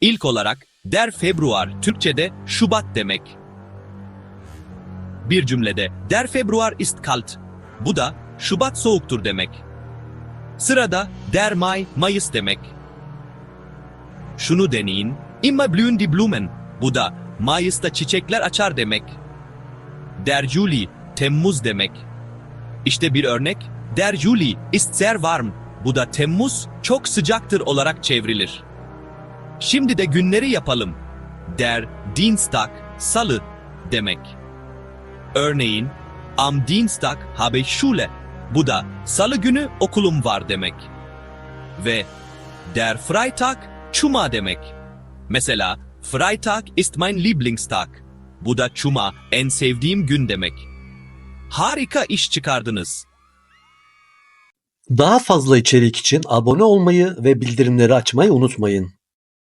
İlk olarak der Februar Türkçe'de Şubat demek. Bir cümlede der Februar ist kalt. Bu da Şubat soğuktur demek. Sırada der Mai Mayıs demek. Şunu deneyin. Immer blühen die Blumen. Bu da Mayıs'ta çiçekler açar demek. Der Juli Temmuz demek. İşte bir örnek. Der Juli ist sehr warm. Bu da Temmuz çok sıcaktır olarak çevrilir. Şimdi de günleri yapalım. Der Dienstag Salı demek. Örneğin Am Dienstag habe Schule. Bu da salı günü okulum var demek. Ve der Freitag Cuma demek. Mesela Freitag ist mein Lieblingstag. Bu da Cuma en sevdiğim gün demek. Harika iş çıkardınız. Daha fazla içerik için abone olmayı ve bildirimleri açmayı unutmayın.